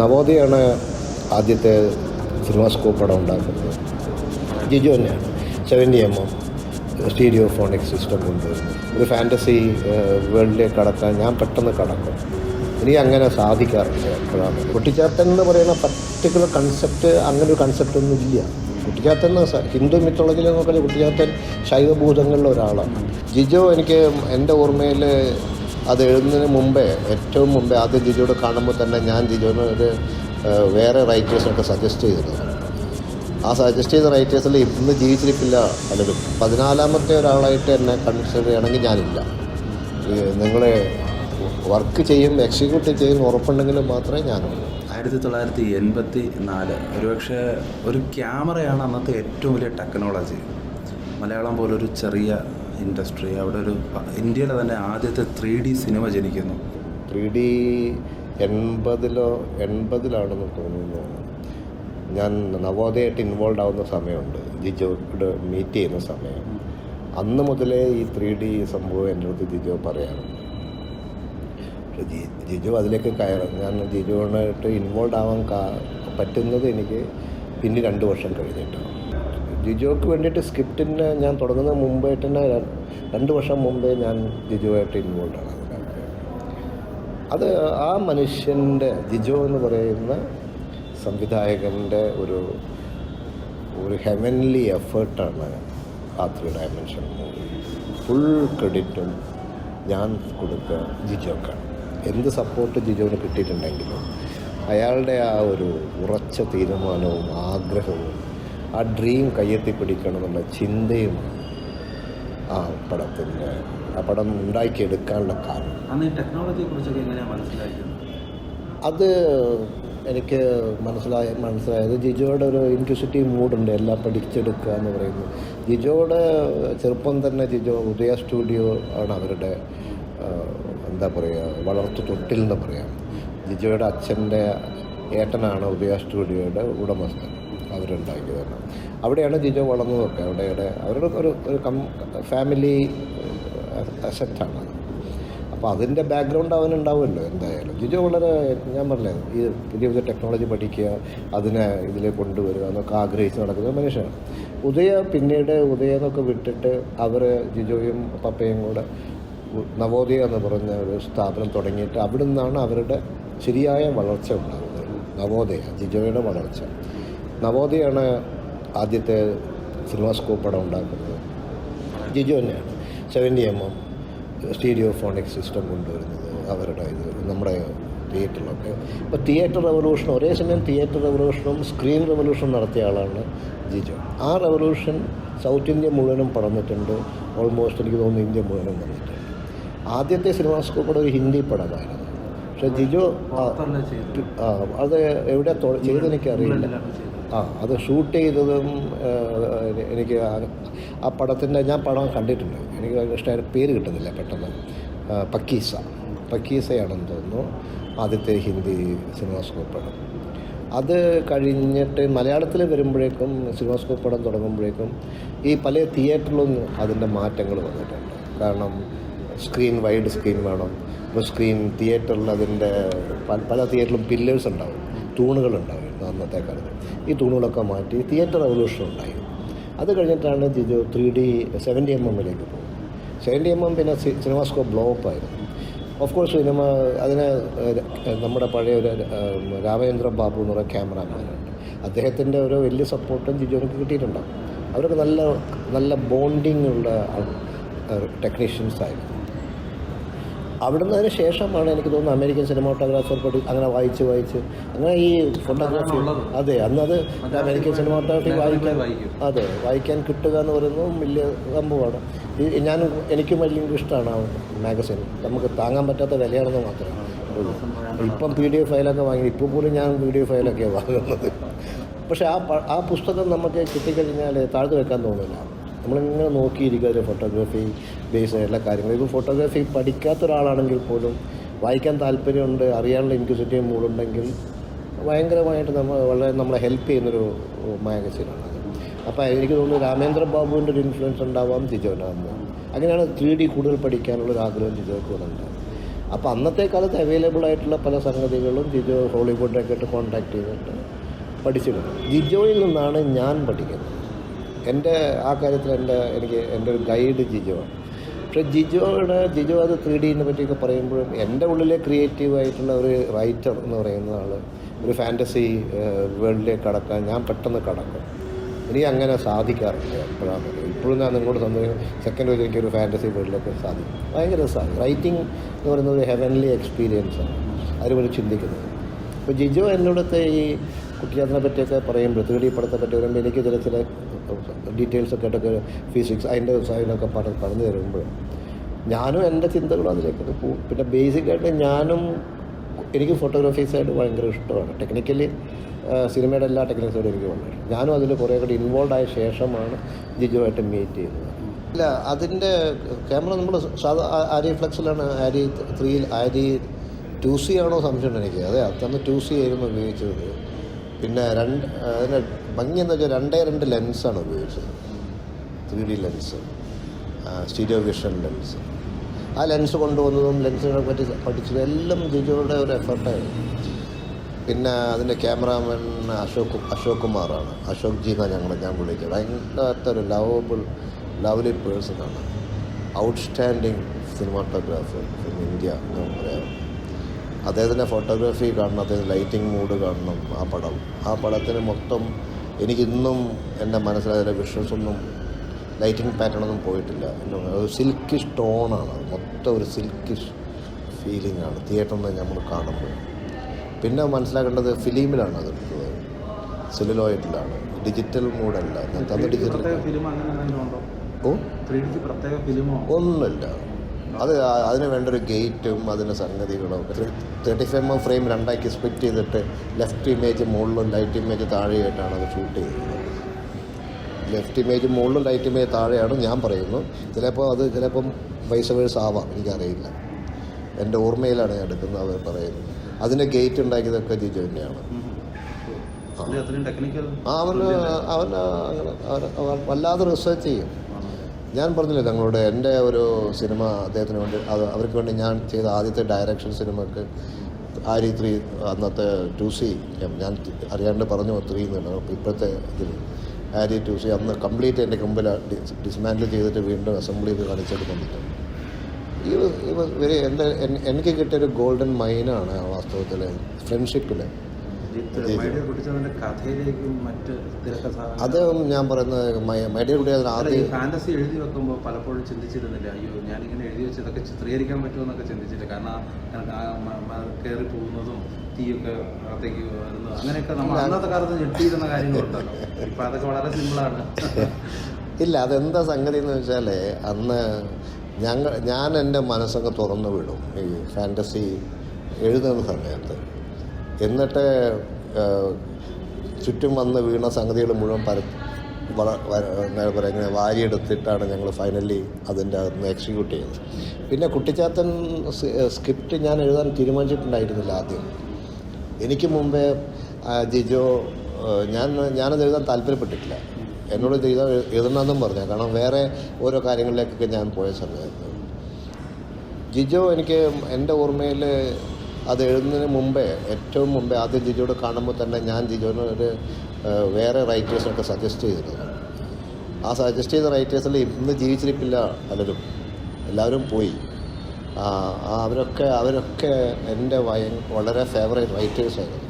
നവോദയാണ് ആദ്യത്തെ സിനിമാസ്കോപ്പ് പടം ഉണ്ടാക്കുന്നത്. ജിജു തന്നെയാണ്. Seventy M M stereophonic system കൊണ്ടുവരുന്നു ഒരു ഫാന്റസി വേൾഡിലേക്ക് കടക്കാൻ ഞാൻ പെട്ടെന്ന് കടക്കും. ഇനി അങ്ങനെ സാധിക്കാറില്ല എപ്പോഴാണ്. കുട്ടിച്ചാത്തൻ എന്ന് പറയുന്ന പർട്ടിക്കുലർ കൺസെപ്റ്റ് അങ്ങനെ ഒരു കൺസെപ്റ്റ് ഒന്നും ഇല്ല. കുട്ടിച്ചാത്തൻ ഹിന്ദു മിത്തോളജിയിൽ നോക്കിയാൽ കുട്ടിച്ചാത്തൻ ശൈവഭൂതങ്ങളിൽ ഒരാളാണ് ജിജോ എനിക്ക് എന്റെ ഓർമ്മയിൽ അത് എഴുതുന്നതിന് മുമ്പേ ഏറ്റവും മുമ്പേ ആദ്യം ജിജോട് കാണുമ്പോൾ തന്നെ ഞാൻ ജിജോന് ഒരു വേറെ റൈറ്റേഴ്സിനൊക്കെ സജസ്റ്റ് ചെയ്തിരുന്നു. ആ സജസ്റ്റ് ചെയ്ത റൈറ്റേഴ്സിൽ ഇന്ന് ജീവിച്ചിരിപ്പില്ല പലരും പതിനാലാമത്തെ ഒരാളായിട്ട് എന്നെ കൺസിഡർ ചെയ്യണമെങ്കിൽ ഞാനില്ല. നിങ്ങളെ വർക്ക് ചെയ്യും എക്സിക്യൂട്ട് ചെയ്യും ഉറപ്പുണ്ടെങ്കിൽ മാത്രമേ ഞാനുള്ളൂ. ആയിരത്തി തൊള്ളായിരത്തി എൺപത്തി നാല് ഒരുപക്ഷെ ഒരു ക്യാമറയാണ് അന്നത്തെ ഏറ്റവും വലിയ ടെക്നോളജി മലയാളം പോലൊരു ചെറിയ ഇൻഡസ്ട്രി അവിടെ ഒരു ഇന്ത്യയിലെ തന്നെ ആദ്യത്തെ ത്രീ ഡി സിനിമ ജനിക്കുന്നു. ത്രീ ഡി എൺപതിലോ എൺപതിലാണെന്ന് തോന്നുന്നു. ഞാൻ നവോദയമായിട്ട് ഇൻവോൾവ് ആവുന്ന സമയമുണ്ട്. ജിജോയുടെ മീറ്റ് ചെയ്യുന്ന സമയം. അന്ന് മുതലേ ഈ ത്രീ ഡി സംഭവം എന്റെ അടുത്ത് ജിജോ പറയാറുണ്ട്. ജിജു അതിലേക്ക് കയറും ഞാൻ ജിജുവിനായിട്ട് ഇൻവോൾവ് ആവാൻ പറ്റുന്നത് എനിക്ക് പിന്നെ രണ്ട് വർഷം കഴിഞ്ഞിട്ടാണ്. ജിജോക്ക് വേണ്ടിയിട്ട് സ്ക്രിപ്റ്റിന് ഞാൻ തുടങ്ങുന്ന മുമ്പായിട്ട് തന്നെ രണ്ട് വർഷം മുമ്പേ ഞാൻ ജിജുവായിട്ട് ഇൻവോൾവ് ആണ്. അത് ആ മനുഷ്യന്റെ ജിജോ എന്ന് പറയുന്ന സംവിധായകന്റെ ഒരു ഒരു ഹെവൻലി എഫേർട്ടാണ് ആ ത്രീ ഡയമെൻഷൻ മൂവി ഫുൾ ക്രെഡിറ്റും ഞാൻ കൊടുക്കുക ജിജോക്കാണ്. എന്ത് സപ്പോർട്ട് ജിജോന് കിട്ടിയിട്ടുണ്ടെങ്കിലും അയാളുടെ ആ ഒരു ഉറച്ച തീരുമാനവും ആഗ്രഹവും ആ ഡ്രീം കയ്യെത്തിപ്പിടിക്കണം എന്നുള്ള ചിന്തയും ആ പടത്തിന്റെ ആ പടം ഉണ്ടാക്കിയെടുക്കാനുള്ള കാരണം. ടെക്നോളജിയെ കുറിച്ചൊക്കെ എങ്ങനെയാണ് മനസ്സിലാക്കിയത് അത് എനിക്ക് മനസ്സിലായ മനസ്സിലായത് ജിജോയുടെ ഒരു ഇൻക്യൂസിറ്റീവ് മൂഡുണ്ട് എല്ലാം പഠിച്ചെടുക്കുക എന്ന് പറയുന്നത്. ജിജോയുടെ ചെറുപ്പം തന്നെ ജിജോ ഉദയ സ്റ്റുഡിയോ ആണ് അവരുടെ എന്താ പറയുക വളർത്തു തൊട്ടിൽ എന്ന് പറയാം. ജിജോയുടെ അച്ഛന്റെ ഏട്ടനാണ് ഉദയ സ്റ്റുഡിയോയുടെ ഉടമസ്ഥൻ. അവരുണ്ടാക്കിയത് അവിടെയാണ് ജിജോ വളർന്നതൊക്കെ. അവിടെയുടെ അവരുടെ ഒരു ഒരു കം ഫാമിലി അസറ്റാണ് അപ്പോൾ അതിന്റെ ബാക്ക്ഗ്രൗണ്ട് അവനുണ്ടാവുമല്ലോ എന്തായാലും. ജിജോ വളരെ ഞാൻ പറഞ്ഞത് ഈ പുതിയ പുതിയ ടെക്നോളജി പഠിക്കുക അതിനെ ഇതിൽ കൊണ്ടുവരിക എന്നൊക്കെ ആഗ്രഹിച്ച് നടക്കുന്ന മനുഷ്യനാണ്. ഉദയ പിന്നീട് ഉദയെന്നൊക്കെ വിട്ടിട്ട് അവർ ജിജോയും പപ്പയും കൂടെ നവോദയ എന്ന് പറഞ്ഞ ഒരു സ്ഥാപനം തുടങ്ങിയിട്ട് അവിടെ നിന്നാണ് അവരുടെ ശരിയായ വളർച്ച ഉണ്ടാകുന്നത്. നവോദയ ജിജോയുടെ വളർച്ച. നവോദയാണ് ആദ്യത്തെ സിനിമാസ്കോപ്പ് പടം ഉണ്ടാക്കുന്നത്. ജിജു തന്നെയാണ്. Seventy M M stereophonic system കൊണ്ടുവരുന്നത് അവരുടെ ഇത് നമ്മുടെ തിയേറ്ററിലൊക്കെ. ഇപ്പോൾ തിയേറ്റർ റെവല്യൂഷൻ ഒരേ സമയം തിയേറ്റർ റെവല്യൂഷനും സ്ക്രീൻ റെവല്യൂഷനും നടത്തിയ ആളാണ് ജിജു. ആ റെവല്യൂഷൻ സൗത്ത് ഇന്ത്യ മുഴുവനും പടന്നിട്ടുണ്ട്. ഓൾമോസ്റ്റ് എനിക്ക് തോന്നുന്നു ഇന്ത്യ മുഴുവനും വന്നിട്ടുണ്ട്. ആദ്യത്തെ സിനിമാസ്കോപ്പ് ഒരു ഹിന്ദി പടമായിരുന്നു. പക്ഷേ ജിജു ആ, അത് എവിടെ ചെയ്തെനിക്കറിയില്ല ആ അത് ഷൂട്ട് ചെയ്തതും എനിക്ക് ആ- പടത്തിന്റെ ഞാൻ പടം കണ്ടിട്ടുണ്ട്. എനിക്ക് ഇഷ്ടമായ പേര് കിട്ടുന്നില്ല പെട്ടെന്ന്. പക്കീസ. പക്കീസയാണെന്ന് തോന്നുന്നു. ആദ്യത്തെ ഹിന്ദി സിനിമാസ്കോപ്പ് പടം. അത് കഴിഞ്ഞിട്ട് മലയാളത്തിൽ വരുമ്പോഴേക്കും സിനിമാസ്കോപ്പ് പടം തുടങ്ങുമ്പോഴേക്കും ഈ പല തിയേറ്ററിലും അതിന്റെ മാറ്റങ്ങൾ വന്നിട്ടുണ്ട്. കാരണം സ്ക്രീൻ വൈഡ് സ്ക്രീൻ വേണം. ഇപ്പോൾ സ്ക്രീൻ തിയേറ്ററിൽ അതിന്റെ പല തിയേറ്ററിലും പില്ലേഴ്സ് ഉണ്ടാവും. തൂണുകളുണ്ടായിരുന്നു അന്നത്തെ കാലത്ത് ഈ തൂണുകളൊക്കെ മാറ്റി തിയേറ്റർ റെവല്യൂഷൻ ഉണ്ടായി. അത് കഴിഞ്ഞിട്ടാണ് Jiju three D seventy M എമ്മിലേക്ക് പോകും സെവന്റി എം എം പിന്നെ സിനിമാസ്കോപ്പ് ബ്ലോ അപ്പ് ആയിരുന്നു ഓഫ് കോഴ്സ് സിനിമ അതിന് നമ്മുടെ പഴയ ഒരു രാമചന്ദ്ര ബാബു എന്ന് പറയുന്ന ക്യാമറാമാനുണ്ട് അദ്ദേഹത്തിന്റെ ഒരു വലിയ സപ്പോർട്ടും ജിജോനിക്ക് കിട്ടിയിട്ടുണ്ടാകും അവരൊക്കെ നല്ല നല്ല ബോണ്ടിങ് ഉള്ള ടെക്നീഷ്യൻസ് ആയിരുന്നു. അവിടുന്ന് അതിന് ശേഷമാണ് എനിക്ക് തോന്നുന്നത് അമേരിക്കൻ സിനിമാട്ടോഗ്രാഫർ പഠി അങ്ങനെ വായിച്ച് വായിച്ച് അങ്ങനെ ഈ ഫോട്ടോഗ്രാഫി അതെ അന്നത് അമേരിക്കൻ സിനിമാട്ടോഗ്രാഫി വായിക്കാൻ വായിക്കും. അതെ വായിക്കാൻ കിട്ടുക എന്ന് പറയുന്നതും വലിയ സംഭവമാണ്. ഞാൻ എനിക്കും വലിയ ഇഷ്ടമാണ് ആ മാഗസിൻ. നമുക്ക് താങ്ങാൻ പറ്റാത്ത വിലയാണെന്ന് മാത്രമേ ഇപ്പം പി ഡി എഫ് ഫയലൊക്കെ വാങ്ങി ഇപ്പോൾ പോലും ഞാൻ പി ഡി എഫ് ഫയലൊക്കെയാണ് വാങ്ങുന്നത്. പക്ഷേ ആ ആ പുസ്തകം നമുക്ക് കിട്ടിക്കഴിഞ്ഞാൽ താഴ്ത്തു വെക്കാൻ തോന്നില്ല നമ്മളിങ്ങനെ നോക്കിയിരിക്കുക അതിൽ ഫോട്ടോഗ്രാഫി ബേസ് എല്ലാ കാര്യങ്ങളും. ഇപ്പോൾ ഫോട്ടോഗ്രാഫി പഠിക്കാത്ത ഒരാളാണെങ്കിൽ പോലും വായിക്കാൻ താല്പര്യമുണ്ട് അറിയാനുള്ള ഇൻക്യൂസിറ്റിയും മൂടുണ്ടെങ്കിൽ ഭയങ്കരമായിട്ട് നമ്മൾ വളരെ നമ്മളെ ഹെൽപ്പ് ചെയ്യുന്നൊരു മാഗസീനാണ് അപ്പോൾ എനിക്ക് തോന്നുന്നു രാമേന്ദ്ര ബാബുവിന്റെ ഒരു ഇൻഫ്ലുവൻസ് ഉണ്ടാവാം ജിജോനാകുമ്പോൾ അങ്ങനെയാണ് ത്രീ ഡി കൂടുതൽ പഠിക്കാനുള്ള ഒരു ആഗ്രഹം ജിജോക്ക് വന്നിട്ടുണ്ട് അപ്പോൾ അന്നത്തെ കാലത്ത് അവൈലബിൾ ആയിട്ടുള്ള പല സംഗതികളും ജിജോ ഹോളിവുഡൊക്കെ ആയിട്ട് കോൺടാക്ട് ചെയ്തിട്ട് പഠിച്ചിട്ടുണ്ട്. ജിജോയിൽ നിന്നാണ് ഞാൻ പഠിക്കുന്നത്. എന്റെ ആ കാര്യത്തിൽ എന്റെ എനിക്ക് എന്റെ ഒരു ഗൈഡ് ജിജോ പക്ഷേ ജിജോയുടെ ജിജോ അത് ത്രീ ഡീനെ പറ്റിയൊക്കെ പറയുമ്പോഴും എന്റെ ഉള്ളിലെ ക്രിയേറ്റീവായിട്ടുള്ള ഒരു റൈറ്റർ എന്ന് പറയുന്നതാണ് ഒരു ഫാന്റസി വേൾഡിലേക്ക് കടക്കാൻ ഞാൻ പെട്ടെന്ന് കടക്കും. എനിക്ക് അങ്ങനെ സാധിക്കാറില്ല എപ്പോഴാണ്. ഇപ്പോഴും ഞാൻ നിങ്ങളോട് സന്തോഷം സെക്കൻഡ് വെച്ച് എനിക്കൊരു ഫാന്റസി വേൾഡിലേക്ക് സാധിക്കും. ഭയങ്കര രസമാണ്. റൈറ്റിംഗ് എന്ന് പറയുന്നത് ഒരു ഹെവൻലി എക്സ്പീരിയൻസാണ് അതിനുവേണ്ടി ചിന്തിക്കുന്നത്. അപ്പോൾ ജിജോ എന്നോടത്തെ ഈ കുട്ടിയാത്തിനെ പറ്റിയൊക്കെ പറയുമ്പോൾ ത്രീ പടത്തെ പറ്റി വരുമ്പോൾ എനിക്ക് ചില ചില ഡീറ്റെയിൽസ് ഒക്കെ ആയിട്ടൊക്കെ ഫിസിക്സ് അതിന്റെ സൈഡൊക്കെ പറഞ്ഞ് പറഞ്ഞു തരുമ്പോൾ ഞാനും എന്റെ ചിന്തകളും അതിലേക്കൊക്കെ പോകും പിന്നെ ബേസിക്കായിട്ട് ഞാനും എനിക്ക് ഫോട്ടോഗ്രാഫി സൈഡ് ഭയങ്കര ഇഷ്ടമാണ്. ടെക്നിക്കലി സിനിമയുടെ എല്ലാ ടെക്നിക്സോടും എനിക്ക് വളരെ ഞാനും അതിൽ കുറേ കൂടി ഇൻവോൾവ് ആയ ശേഷമാണ് ജിജുവായിട്ട് മീറ്റ് ചെയ്യുന്നത്. ഇല്ല അതിന്റെ ക്യാമറ നമ്മൾ സാധാ ആരി ഫ്ലെക്സിലാണ് ആരി ത്രീയിൽ ആരി ടു സി ആണോ സംശയം എനിക്ക് അതെ അന്ന് ടു സി ആയിരുന്നു ഉപയോഗിച്ചത്. പിന്നെ രണ്ട് അതിന്റെ ഭംഗി എന്ന് വെച്ചാൽ രണ്ടേ രണ്ട് ലെൻസാണ് ഉപയോഗിച്ചത്. Three D lens stereo vision lens ആ ലെൻസ് കൊണ്ടുവന്നതും ലെൻസിനെ പറ്റി പഠിച്ചതും എല്ലാം ജിജോയുടെ ഒരു എഫർട്ടായിരുന്നു പിന്നെ അതിന്റെ ക്യാമറാമാൻ അശോക് അശോക് കുമാറാണ്. അശോക് ജി എന്നാണ് ഞങ്ങൾ ഞാൻ വിളിച്ചത്. ഭയങ്കരത്തെ ഒരു ലവബിൾ ലവ്ലി പേഴ്സണാണ് ഔട്ട്സ്റ്റാൻഡിങ് സിനിമാട്ടോഗ്രാഫർ ഇൻ ഇന്ത്യ എന്ന് പറയാം. അദ്ദേഹത്തിന്റെ ഫോട്ടോഗ്രാഫി കാണണം അദ്ദേഹത്തിന്റെ ലൈറ്റിംഗ് മൂഡ് കാണണം ആ പടം. ആ പടത്തിന് മൊത്തം എനിക്കിന്നും എന്റെ മനസ്സിലായ വിഷ്വൽസ് ഒന്നും ലൈറ്റിംഗ് പാറ്റേൺ ഒന്നും പോയിട്ടില്ല ഒരു സിൽക്കി സ്റ്റോണാണ്. അത് മൊത്തം ഒരു സിൽക്ക് ഫീലിംഗ് ആണ് തിയേറ്ററിൽ നിന്ന് നമ്മൾ കാണുമ്പോൾ. പിന്നെ മനസ്സിലാക്കേണ്ടത് ഫിലിമിലാണ് അത് എടുത്തത്. സെല്ലുലോയിഡിലാണ്. ഡിജിറ്റൽ മൂഡല്ല. ഞാൻ ഡിജിറ്റൽ ഫിലിം അങ്ങനെ ഉണ്ടോ? ഓ? ഒന്നുമില്ല. അത് അതിന് വേണ്ട ഒരു ഗേറ്റും അതിന് സംഗതികളും തേർട്ടി ഫൈവ് എം ഫ്രെയിം രണ്ടാക്കി സ്പ്ലിറ്റ് ചെയ്തിട്ട് ലെഫ്റ്റ് ഇമേജ് മുകളിലും ലൈറ്റ് ഇമേജ് താഴെയായിട്ടാണ് അത് ഷൂട്ട് ചെയ്യുന്നത്. ലെഫ്റ്റ് ഇമേജ് മുകളിലും ലൈറ്റ് ഇമേജ് താഴെയാണ് ഞാൻ പറയുന്നു. ചിലപ്പോൾ അത് ചിലപ്പം വൈസ് വേഴ്സ് ആവാം എനിക്കറിയില്ല. എന്റെ ഓർമ്മയിലാണ് ഞാൻ എടുക്കുന്നത് അവർ പറയുന്നത്. അതിന്റെ ഗേറ്റ് ഉണ്ടാക്കിയതൊക്കെ ജിജു തന്നെയാണ്. അവൻ അവൻ- അവൻ വല്ലാതെ റിസർച്ച് ചെയ്യും. ഞാൻ പറഞ്ഞില്ലേ തങ്ങളോട് എന്റെ ഒരു സിനിമ അദ്ദേഹത്തിന് വേണ്ടി അത് അവർക്ക് വേണ്ടി ഞാൻ ചെയ്ത ആദ്യത്തെ ഡയറക്ഷൻ സിനിമക്ക് ആരി ത്രീ അന്നത്തെ ടു സി ഞാൻ അറിയാണ്ട് പറഞ്ഞു ത്രീ എന്നാണ്. ഇപ്പോഴത്തെ ഇതിൽ ആരി ടു സി അന്ന് കംപ്ലീറ്റ് എന്റെ കമ്പിൽ ഡിസ്മാൻഡിൽ ചെയ്തിട്ട് വീണ്ടും അസംബ്ലി ചെയ്ത് കാണിച്ചിട്ട് വന്നിട്ടുണ്ട് ഈ വരെ വെരി എന്റെ എൻ- എനിക്ക് കിട്ടിയൊരു ഗോൾഡൻ മൈനാണ് വാസ്തവത്തിൽ ഫ്രണ്ട്ഷിപ്പിൽ അത് ഞാൻ പറയുന്നത് മൈഡിയർ കുട്ടി അതിന് അല്ല, ഈ ആദ്യം ഫാന്റസി എഴുതി വെക്കുമ്പോൾ പലപ്പോഴും ചിന്തിച്ചിരുന്നില്ല അയ്യോ ഞാനിങ്ങനെ എഴുതി വെച്ച് ഇതൊക്കെ ചിത്രീകരിക്കാൻ പറ്റുമെന്നൊക്കെ ചിന്തിച്ചില്ല. കാരണം കയറി പോകുന്നതും തീയൊക്കെ അകത്തേക്ക് വരുന്നത് അങ്ങനെയൊക്കെ നമ്മൾ അന്നത്തെ കാലത്ത് ഞെട്ടിയിരുന്ന കാര്യങ്ങളുണ്ടല്ലോ. ഇപ്പം അതൊക്കെ വളരെ സിമ്പിളാണ് ഇല്ല അതെന്താ സംഗതി എന്ന് വെച്ചാൽ അന്ന് ഞങ്ങൾ ഞാൻ എന്റെ മനസ്സൊക്കെ തുറന്നു വിടും ഈ ഫാന്റസി എഴുതുന്ന സമയത്ത്. എന്നിട്ട് ചുറ്റും വന്ന് വീണ സംഗതികൾ മുഴുവൻ പര പറയാ ഇങ്ങനെ വാരിയെടുത്തിട്ടാണ് ഞങ്ങൾ ഫൈനലി അതിന്റെ അകത്ത് എക്സിക്യൂട്ട് ചെയ്തത് പിന്നെ കുട്ടിച്ചാത്തൻ സ്ക്രിപ്റ്റ് ഞാൻ എഴുതാൻ തീരുമാനിച്ചിട്ടുണ്ടായിരുന്നില്ല ആദ്യം. എനിക്ക് മുമ്പേ ജിജോ ഞാൻ ഞാനത് എഴുതാൻ താല്പര്യപ്പെട്ടിട്ടില്ല. എന്നോട് ഇത് എഴുതാൻ എഴുതണമെന്നും പറഞ്ഞു. കാരണം വേറെ ഓരോ കാര്യങ്ങളിലേക്കൊക്കെ ഞാൻ പോയ സമയത്ത്. ജിജോ എനിക്ക് എന്റെ ഓർമ്മയിൽ അത് എഴുതുന്നതിന് മുമ്പേ ഏറ്റവും മുമ്പേ ആദ്യം ജിജോട് കാണുമ്പോൾ തന്നെ ഞാൻ ജിജോന് ഒരു വേറെ റൈറ്റേഴ്സിനൊക്കെ സജസ്റ്റ് ചെയ്തിരുന്നു. ആ സജസ്റ്റ് ചെയ്ത റൈറ്റേഴ്സിൽ ഇന്ന് ജീവിച്ചിരിപ്പില്ല പലരും. എല്ലാവരും പോയി. അവരൊക്കെ അവരൊക്കെ എന്റെ വയ വളരെ ഫേവറേറ്റ് റൈറ്റേഴ്സായിരുന്നു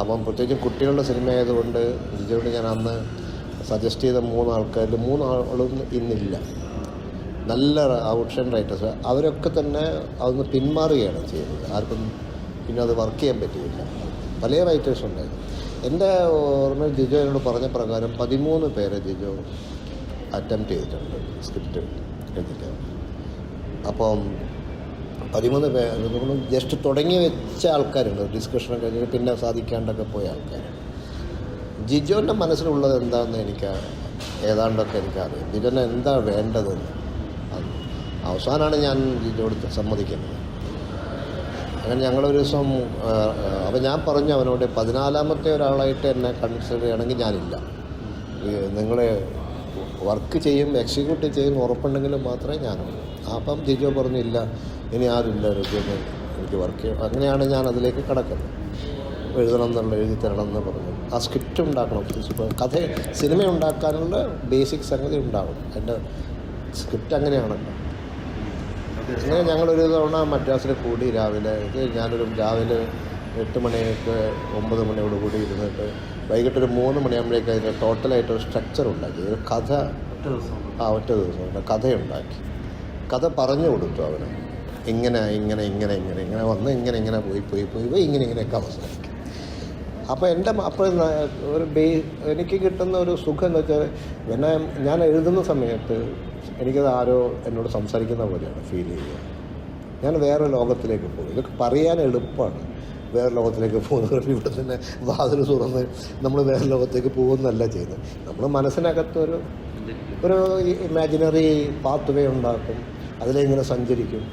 അപ്പം പ്രത്യേകിച്ചും കുട്ടികളുടെ സിനിമ ആയതുകൊണ്ട് ജിജോട് ഞാൻ അന്ന് സജസ്റ്റ് ചെയ്ത മൂന്നാൾക്കാരിൽ മൂന്നാളും ഇന്നില്ല. നല്ല ഔട്ട്ഷൻ റൈറ്റേഴ്സ്. അവരൊക്കെ തന്നെ അതൊന്ന് പിന്മാറുകയാണ് ചെയ്യുന്നത് ആർക്കും പിന്നെ അത് വർക്ക് ചെയ്യാൻ പറ്റിയില്ല. പല റൈറ്റേഴ്സ് ഉണ്ടായിരുന്നു. എന്റെ ഓർമ്മ ജിജോ എന്നോട് പറഞ്ഞ പ്രകാരം പതിമൂന്ന് പേരെ ജിജോ അറ്റംപ്റ്റ് ചെയ്തിട്ടുണ്ട്. സ്ക്രിപ്റ്റ് എഴുതിയിട്ട്. അപ്പം പതിമൂന്ന് പേർ നമ്മൾ ജസ്റ്റ് തുടങ്ങി വെച്ച ആൾക്കാരുണ്ട്. ഡിസ്കഷനൊക്കെ കഴിഞ്ഞിട്ട് പിന്നെ സാധിക്കാണ്ടൊക്കെ പോയ ആൾക്കാർ ജിജോന്റെ മനസ്സിലുള്ളത് എന്താണെന്ന് എനിക്ക് ഏതാണ്ടൊക്കെ എനിക്കറിയാം. ജിജോന് എന്താ വേണ്ടതെന്ന് അവസാനമാണ് ഞാൻ ഇതിനോട് സമ്മതിക്കുന്നത്. അങ്ങനെ ഞങ്ങളൊരു ദിവസം അപ്പം ഞാൻ പറഞ്ഞു അവനോട് പതിനാലാമത്തെ ഒരാളായിട്ട് എന്നെ കൺസിഡർ ചെയ്യണമെങ്കിൽ ഞാനില്ല. നിങ്ങൾ വർക്ക് ചെയ്യും എക്സിക്യൂട്ട് ചെയ്യും ഉറപ്പുണ്ടെങ്കിലും മാത്രമേ ഞാനുള്ളൂ. അപ്പം ജിജോ പറഞ്ഞില്ല ഇനി ആരുമില്ല രജീന്ന് എനിക്ക് വർക്ക് ചെയ്യും അങ്ങനെയാണ് ഞാൻ അതിലേക്ക് കിടക്കുന്നത്. എഴുതണം എന്നുള്ള എഴുതി തരണം എന്ന് പറഞ്ഞു. ആ സ്ക്രിപ്റ്റ് ഉണ്ടാക്കണം കഥ സിനിമ ഉണ്ടാക്കാനുള്ള ബേസിക് സംഗതി ഉണ്ടാവും എന്റെ സ്ക്രിപ്റ്റ് അങ്ങനെയാണല്ലോ. അങ്ങനെ ഞങ്ങളൊരു തവണ മദ്രാസിൽ കൂടി രാവിലെ. ഞാനൊരു രാവിലെ എട്ട് മണിയൊക്കെ ഒമ്പത് മണിയോട് കൂടി ഇരുന്നിട്ട് വൈകിട്ട് ഒരു മൂന്ന് മണിയാകുമ്പോഴേക്കും അതിന്റെ ടോട്ടലായിട്ടൊരു സ്ട്രക്ചർ ഉണ്ടാക്കി. ഒരു കഥ ഒറ്റ ദിവസം ആ ഒറ്റ ദിവസം കഥയുണ്ടാക്കി. കഥ പറഞ്ഞു കൊടുത്തു അവന്. ഇങ്ങനെ ഇങ്ങനെ ഇങ്ങനെ ഇങ്ങനെ ഇങ്ങനെ വന്ന് ഇങ്ങനെ ഇങ്ങനെ പോയി പോയി പോയി പോയി ഇങ്ങനെ ഇങ്ങനെയൊക്കെ അവസാനിക്കും. അപ്പോൾ എന്റെ അപ്പോൾ ഒരു ബേ എനിക്ക് കിട്ടുന്ന ഒരു സുഖം എന്ന് വെച്ചാൽ പിന്നെ ഞാൻ എഴുതുന്ന സമയത്ത് എനിക്കത് ആരോ എന്നോട് സംസാരിക്കുന്ന പോലെയാണ് ഫീൽ ചെയ്യുക. ഞാൻ വേറെ ലോകത്തിലേക്ക് പോകും. ഇതൊക്കെ പറയാൻ എളുപ്പമാണ്. വേറെ ലോകത്തിലേക്ക് പോകുന്നവർ ഇവിടെ തന്നെ വാതിൽ തുറന്ന് നമ്മൾ വേറെ ലോകത്തേക്ക് പോകുന്നല്ല ചെയ്യുന്നത്. നമ്മൾ മനസ്സിനകത്തൊരു ഒരു ഇമാജിനറി പാത്ത് വേ ഉണ്ടാക്കും. അതിലിങ്ങനെ സഞ്ചരിക്കും.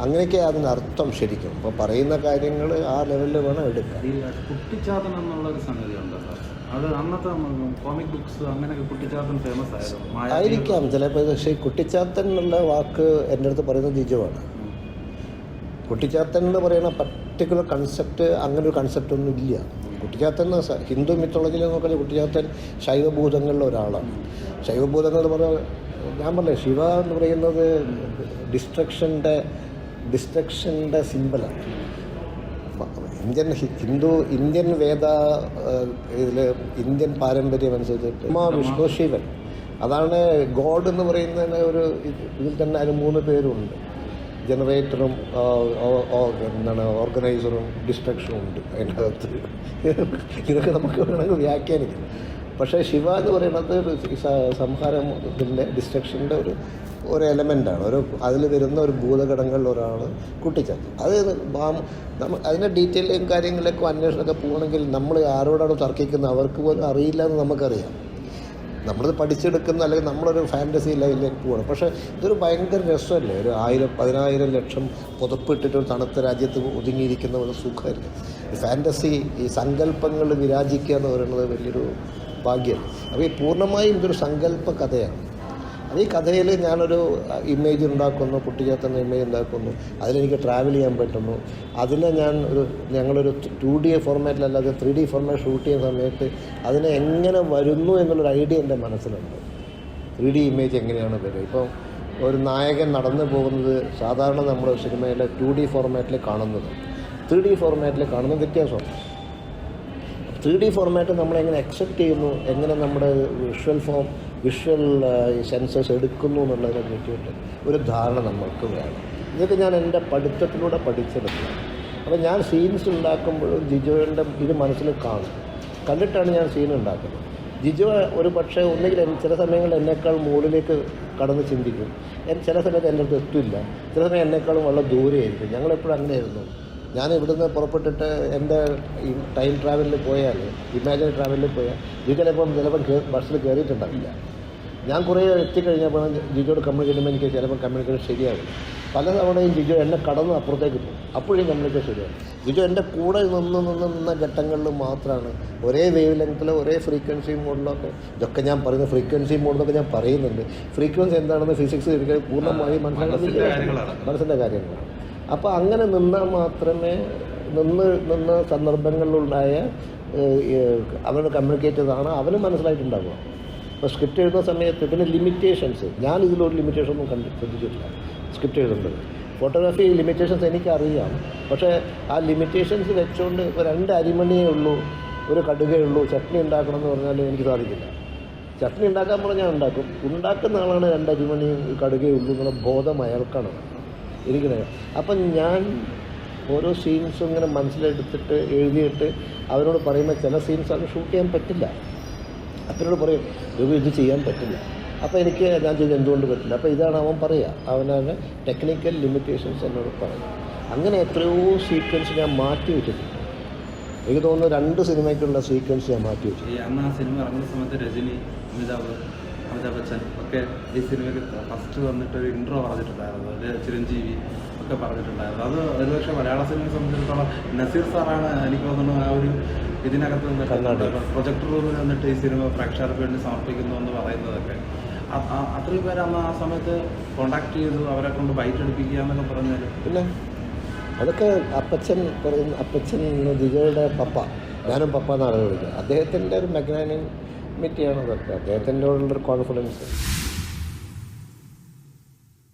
അങ്ങനെയൊക്കെ അതിനർത്ഥം ശരിക്കും. അപ്പോൾ പറയുന്ന കാര്യങ്ങൾ ആ ലെവലിൽ വേണം എടുക്കാം കുട്ടിച്ചാതനം കുട്ടിച്ചാത്തൻ എന്നുള്ള ഒരു സംഗതി ഉണ്ടല്ലോ. അത് അന്നത്തെ കോമിക് ബുക്സ് അങ്ങനെയൊക്കെ കുട്ടിച്ചാത്തൻ ഫേമസ് ആയിരുന്നു. ആയിരിക്കാം ചിലപ്പോൾ പക്ഷേ ഈ കുട്ടിച്ചാത്തൻ എന്നുള്ള വാക്ക് എന്റെ അടുത്ത് പറയുന്നത് നിജമാണ്. കുട്ടിച്ചാത്തൻ എന്ന് പറയുന്ന പർട്ടിക്കുലർ കൺസെപ്റ്റ് അങ്ങനെ ഒരു കൺസെപ്റ്റ് ഒന്നും ഇല്ല. കുട്ടിച്ചാത്തൻ ഹിന്ദു മിത്തോളജിയിൽ നോക്കുകയാണെങ്കിൽ കുട്ടിച്ചാത്തൻ ശൈവഭൂതങ്ങളിൽ ഒരാളാണ്. ശൈവഭൂതങ്ങൾ എന്ന് പറഞ്ഞാൽ ഞാൻ പറഞ്ഞേ ശിവ എന്ന് പറയുന്നത് ഡിസ്ട്രക്ഷന്റെ ഡിസ്ട്രക്ഷന്റെ സിമ്പലാണ് ഇന്ത്യൻ ഹിന്ദു ഇന്ത്യൻ വേദ ഇതിൽ ഇന്ത്യൻ പാരമ്പര്യം അനുസരിച്ചിട്ട് ഉമാ വിഷ്ണു ശിവൻ അതാണ് ഗോഡ് എന്ന് പറയുന്നതിന് ഒരു ഇത് ഇതിൽ തന്നെ അതിന് മൂന്ന് പേരുണ്ട്. ജനറേറ്ററും എന്താണ് ഓർഗനൈസറും ഡിസ്ട്രക്ഷനും ഉണ്ട് അതിന്റെ അകത്ത് ഇതൊക്കെ നമുക്ക് വേണമെങ്കിൽ വ്യാഖ്യാനിക്കാം. പക്ഷേ ശിവ എന്ന് പറയുന്നത് സംഹാരം ഇതിന്റെ ഡിസ്ട്രക്ഷന്റെ ഒരു ഒരു എലമെന്റാണ് ഒരു അതിൽ വരുന്ന ഒരു ഭൂതഘടകങ്ങളിൽ ഒരാണ് കുട്ടിച്ചത് അത് അതിന്റെ ഡീറ്റെയിലും കാര്യങ്ങളിലേക്കും അന്വേഷണമൊക്കെ പോകണമെങ്കിൽ നമ്മൾ ആരോടാണ് തർക്കിക്കുന്നത്? അവർക്ക് പോലും അറിയില്ല എന്ന് നമുക്കറിയാം. നമ്മളത് പഠിച്ചെടുക്കുന്ന അല്ലെങ്കിൽ നമ്മളൊരു ഫാന്റസി ലൈനിലേക്ക് പോകണം. പക്ഷേ ഇതൊരു ഭയങ്കര രസമല്ലേ? ഒരു ആയിരം പതിനായിരം ലക്ഷം പുതപ്പിട്ടിട്ട് ഒരു തണുത്ത രാജ്യത്ത് ഒതുങ്ങിയിരിക്കുന്ന ഒരു സുഖമല്ലേ? ഫാന്റസി ഈ സങ്കല്പങ്ങൾ വിരാജിക്കുക എന്ന് പറയുന്നത് വലിയൊരു ഭാഗ്യമാണ് അപ്പോൾ ഈ പൂർണമായും ഇതൊരു സങ്കല്പ കഥയാണ്. അത് ഈ കഥയിൽ ഞാനൊരു ഇമേജ് ഉണ്ടാക്കുന്നു കുട്ടിച്ചേർത്തുന്ന ഇമേജ് ഉണ്ടാക്കുന്നു അതിലെനിക്ക് ട്രാവൽ ചെയ്യാൻ പറ്റുന്നു. അതിനെ ഞാൻ ഒരു ഞങ്ങളൊരു ടു ഡി ഫോർമാറ്റിലല്ലാതെ ത്രീ ഡി ഫോർമാറ്റ് ഷൂട്ട് ചെയ്യുന്ന സമയത്ത് അതിനെ എങ്ങനെ വരുന്നു എന്നുള്ളൊരു ഐഡിയ എന്റെ മനസ്സിലുണ്ട്. ത്രീ ഡി ഇമേജ് എങ്ങനെയാണ് വരിക? ഇപ്പം ഒരു നായകൻ നടന്നു പോകുന്നത് സാധാരണ നമ്മുടെ സിനിമയിലെ ടു ഡി ഫോർമാറ്റിൽ കാണുന്നത്. ത്രീ ഡി ഫോർമാറ്റിൽ കാണുന്ന വ്യത്യാസമാണ് ത്രീ ഡി ഫോർമാറ്റ് നമ്മളെങ്ങനെ അക്സെപ്റ്റ് ചെയ്യുന്നു? എങ്ങനെ നമ്മുടെ വിഷ്വൽ ഫോം വിഷ്വൽ സെൻസസ് എടുക്കുന്നു എന്നുള്ളതിനെ പറ്റിയിട്ട് ഒരു ധാരണ നമ്മൾക്ക് വേണം. ഇതൊക്കെ ഞാൻ എന്റെ പഠിത്തത്തിലൂടെ പഠിച്ചെടുക്കുക അപ്പോൾ ഞാൻ സീൻസ് ഉണ്ടാക്കുമ്പോഴും ജിജോയുടെ ഇത് മനസ്സിൽ കാണും. കണ്ടിട്ടാണ് ഞാൻ സീൻ ഉണ്ടാക്കുന്നത്. ജിജോ ഒരു പക്ഷേ ഒന്നുകിൽ ചില സമയങ്ങളിൽ എന്നേക്കാൾ മുകളിലേക്ക് കടന്ന് ചിന്തിക്കും. ചില സമയത്ത് എന്റെ അടുത്ത് എത്തില്ല ചില സമയം എന്നേക്കാളും വളരെ ദൂരെയായിരിക്കും. ഞങ്ങളെപ്പോഴും അങ്ങനെയായിരുന്നു. ഞാൻ ഇവിടുന്ന് പുറപ്പെട്ടിട്ട് എന്റെ ഈ ടൈം ട്രാവലിൽ പോയാൽ ഇമാജിനറി ട്രാവലിൽ പോയാൽ ജിജോ ചിലപ്പം ചിലപ്പം ബസ്സിൽ കയറിയിട്ടുണ്ടാവില്ല ഞാൻ കുറേ എത്തിക്കഴിഞ്ഞപ്പോൾ ജിജോട് കമ്മ്യൂണിക്കേറ്റ് ചെയ്യുമ്പോൾ എനിക്ക് ചിലപ്പോൾ കമ്മ്യൂണിക്കേഷൻ ശരിയാവില്ല. പല തവണയും ജിജോ എന്നെ കടന്ന് അപ്പുറത്തേക്ക് പോകും. അപ്പോഴും കമ്മ്യൂണിക്കേഷൻ ശരിയാവും ജിജോ എന്റെ കൂടെ നിന്ന് നിന്ന് നിന്ന ഘട്ടങ്ങളിൽ മാത്രമാണ് ഒരേ വേവ് ലെങ്ത്തിൽ ഒരേ ഫ്രീക്വൻസി മോഡിലൊക്കെ ഇതൊക്കെ ഞാൻ പറയുന്ന ഫ്രീക്വൻസി മോഡിലൊക്കെ ഞാൻ പറയുന്നുണ്ട്. ഫ്രീക്വൻസി എന്താണെന്ന് ഫിസിക്സ് പൂർണമായും കാര്യങ്ങളാണ്. മനസ്സിന്റെ കാര്യങ്ങളാണ്. അപ്പോൾ അങ്ങനെ നിന്നാൽ മാത്രമേ നിന്ന് നിന്ന സന്ദർഭങ്ങളിലുണ്ടായ അവരുടെ ഏഹ്, കമ്മ്യൂണിക്കേറ്റ് ചെയ്തതാണ് അവന് മനസ്സിലായിട്ടുണ്ടാവുക. അപ്പോൾ സ്ക്രിപ്റ്റ് എഴുതുന്ന സമയത്ത് പിന്നെ ലിമിറ്റേഷൻസ് ഞാൻ ഇതിലൊരു ലിമിറ്റേഷൻ ഒന്നും കണ്ടു ശ്രദ്ധിച്ചിട്ടില്ല സ്ക്രിപ്റ്റ് എഴുതുന്നത്. ഫോട്ടോഗ്രാഫി ലിമിറ്റേഷൻസ് എനിക്കറിയാം. പക്ഷേ ആ ലിമിറ്റേഷൻസ് വെച്ചുകൊണ്ട് രണ്ട് അരിമണിയേ ഉള്ളൂ ഒരു കടുകേ ഉള്ളൂ ചട്നി ഉണ്ടാക്കണം എന്ന് പറഞ്ഞാൽ എനിക്ക് സാധിക്കില്ല. ചട്നി ഉണ്ടാക്കാൻ പറഞ്ഞാൽ ഞാൻ ഉണ്ടാക്കും. ഉണ്ടാക്കുന്ന ആളാണ് രണ്ട് അരിമണിയും കടുകേ ഉള്ളൂ എന്നുള്ള ബോധം അയാൾക്കാണ്. ഇരിക്കുന്നത്. അപ്പം ഞാൻ ഓരോ സീൻസും ഇങ്ങനെ മനസ്സിലെടുത്തിട്ട് എഴുതിയിട്ട് അവരോട് പറയുമ്പോൾ ചില സീൻസ് അത് ഷൂട്ട് ചെയ്യാൻ പറ്റില്ല. അപ്പനോട് പറയും രഘു ഇത് ചെയ്യാൻ പറ്റില്ല. അപ്പോൾ എനിക്ക് ഞാൻ ചെയ്ത് എന്തുകൊണ്ട് പറ്റില്ല? അപ്പോൾ ഇതാണ് അവൻ പറയുക അവനാണ് ടെക്നിക്കൽ ലിമിറ്റേഷൻസ് എന്നോട് പറയും അങ്ങനെ എത്രയോ സീക്വൻസ് ഞാൻ മാറ്റി വെച്ചിട്ടുണ്ട്. എനിക്ക് തോന്നുന്നു രണ്ട് സിനിമയ്ക്കുള്ള സീക്വൻസ് ഞാൻ മാറ്റി വെച്ചു അന്ന് ആ സിനിമ ഇറങ്ങുന്ന സമയത്ത് രജനി അമിതാഭ് അമിതാഭ് ബച്ചൻ ഒക്കെ ഈ സിനിമയ്ക്ക് ഫസ്റ്റ് വന്നിട്ട് ഒരു ഇൻട്രോ പറഞ്ഞിട്ടുണ്ടായിരുന്നു. ഒരു ചിരഞ്ജീവി ഒക്കെ പറഞ്ഞിട്ടുണ്ടായിരുന്നു. അത് ഒരുപക്ഷെ മലയാള സിനിമയെ സംബന്ധിച്ചിടത്തോളം നസീർ സാറാണ് എനിക്ക് തോന്നുന്നു ആ ഒരു ഇതിനകത്ത്. നിന്നിട്ട് പ്രൊജക്ടർ റൂമിൽ നിന്നിട്ട് ഈ സിനിമ പ്രേക്ഷകർക്ക് വേണ്ടി സമർപ്പിക്കുന്നു എന്ന് പറയുന്നതൊക്കെ. അത്രയും പേര് അന്ന് ആ സമയത്ത് കോണ്ടാക്ട് ചെയ്തു അവരെ കൊണ്ട് ബൈറ്റ് എടുപ്പിക്കുക എന്നൊക്കെ പറഞ്ഞാൽ പിന്നെ അതൊക്കെ അപ്പച്ചൻ പറയുന്ന അപ്പച്ചൻ ദിജയുടെ പപ്പ. ഞാനും പപ്പ എന്നാണ് വിളിക്കുന്നത് അദ്ദേഹത്തിന്റെ ഒരു മെഗ്നാനിമിറ്റിയാണ് അതൊക്കെ. അദ്ദേഹത്തിന്റെ ഉള്ളൊരു കോൺഫിഡൻസ്